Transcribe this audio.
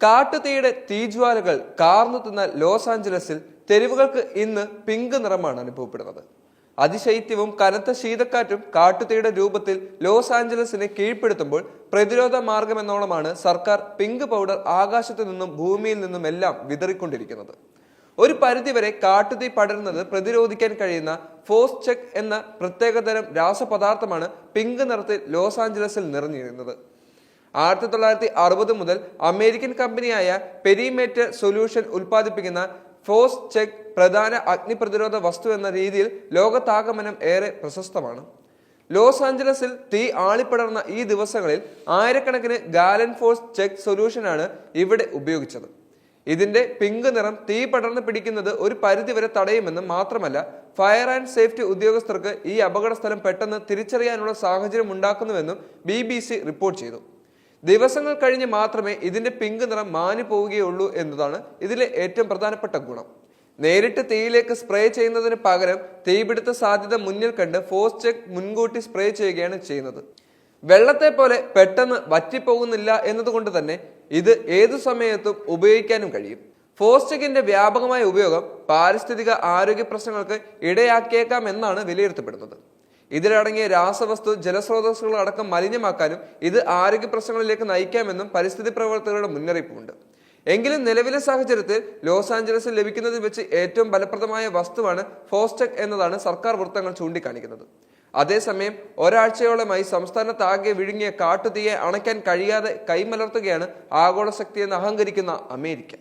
കാട്ടുതീയുടെ തീജ്വാലകൾ കാർന്നു തിന്ന ലോസ് ആഞ്ചലസിൽ തെരുവുകൾക്ക് ഇന്ന് പിങ്ക് നിറമാണ് അനുഭവപ്പെടുന്നത്. അതിശൈത്യവും കനത്ത ശീതക്കാറ്റും കാട്ടുതീയുടെ രൂപത്തിൽ ലോസ് ആഞ്ചലസിനെ കീഴ്പ്പെടുത്തുമ്പോൾ പ്രതിരോധ മാർഗമെന്നോണമാണ് സർക്കാർ പിങ്ക് പൗഡർ ആകാശത്തു നിന്നും ഭൂമിയിൽ നിന്നും എല്ലാം വിതറിക്കൊണ്ടിരിക്കുന്നത്. ഒരു പരിധിവരെ കാട്ടുതീ പടരുന്നത് പ്രതിരോധിക്കാൻ കഴിയുന്ന ഫോസ് ചെക്ക് എന്ന പ്രത്യേകതരം രാസപദാർത്ഥമാണ് പിങ്ക് നിറത്തിൽ ലോസ് ആഞ്ചലസിൽ നിറഞ്ഞിരുന്നത് ആയിരത്തി തൊള്ളായിരത്തി അറുപത് മുതൽ അമേരിക്കൻ കമ്പനിയായ പെരിമേറ്റർ സൊല്യൂഷൻ ഉൽപ്പാദിപ്പിക്കുന്ന ഫോസ് ചെക്ക് പ്രധാന അഗ്നിപ്രതിരോധ വസ്തു എന്ന രീതിയിൽ ലോകത്താകമനം ഏറെ പ്രശസ്തമാണ്. ലോസ് ആഞ്ചലസിൽ തീ ആളിപ്പടർന്ന ഈ ദിവസങ്ങളിൽ ആയിരക്കണക്കിന് ഗാലൻ ഫോഴ്സ് ചെക്ക് സൊല്യൂഷനാണ് ഇവിടെ ഉപയോഗിച്ചത്. ഇതിന്റെ പിങ്ക് നിറം തീ പടർന്ന് പിടിക്കുന്നത് ഒരു പരിധിവരെ തടയുമെന്ന് മാത്രമല്ല ഫയർ ആൻഡ് സേഫ്റ്റി ഉദ്യോഗസ്ഥർക്ക് ഈ അപകട സ്ഥലം പെട്ടെന്ന് തിരിച്ചറിയാനുള്ള സാഹചര്യം ഉണ്ടാക്കുന്നുവെന്നും ബി റിപ്പോർട്ട് ചെയ്തു. ദിവസങ്ങൾ കഴിഞ്ഞ് മാത്രമേ ഇതിന്റെ പിങ്ക് നിറം മാഞ്ഞു പോവുകയുള്ളൂ എന്നതാണ് ഇതിലെ ഏറ്റവും പ്രധാനപ്പെട്ട ഗുണം. നേരിട്ട് തീയിലേക്ക് സ്പ്രേ ചെയ്യുന്നതിന് പകരം തീപിടുത്ത സാധ്യത മുന്നിൽ കണ്ട് ഫോസ് ചെക്ക് മുൻകൂട്ടി സ്പ്രേ ചെയ്യുകയാണ് ചെയ്യുന്നത്. വെള്ളത്തെ പോലെ പെട്ടെന്ന് വറ്റിപ്പോകുന്നില്ല എന്നതുകൊണ്ട് തന്നെ ഇത് ഏതു സമയത്തും ഉപയോഗിക്കാനും കഴിയും. ഫോസ്റ്റിക്കിന്റെ വ്യാപകമായ ഉപയോഗം പാരിസ്ഥിതിക ആരോഗ്യ പ്രശ്നങ്ങൾക്ക് ഇടയാക്കിയേക്കാം എന്നാണ് വിലയിരുത്തപ്പെടുന്നത്. ഇതിലടങ്ങിയ രാസവസ്തു ജലസ്രോതസ്സുകൾ അടക്കം മലിനമാക്കാനും ഇത് ആരോഗ്യ പ്രശ്നങ്ങളിലേക്ക് നയിക്കാമെന്നും പരിസ്ഥിതി പ്രവർത്തകരുടെ മുന്നറിയിപ്പുണ്ട്. എങ്കിലും നിലവിലെ സാഹചര്യത്തിൽ ലോസ് ആഞ്ചലസിൽ ലഭിക്കുന്നതിൽ വെച്ച് ഏറ്റവും ഫലപ്രദമായ വസ്തുവാണ് ഫോസ്റ്റെക് എന്നതാണ് സർക്കാർ വൃത്തങ്ങൾ ചൂണ്ടിക്കാണിക്കുന്നത്. അതേസമയം ഒരാഴ്ചയോളമായി സംസ്ഥാനത്താകെ വിഴുങ്ങിയ കാട്ടുതീയെ അണയ്ക്കാൻ കഴിയാതെ കൈമലർത്തുകയാണ് ആഗോള ശക്തിയെന്ന് അഹങ്കരിക്കുന്ന അമേരിക്ക.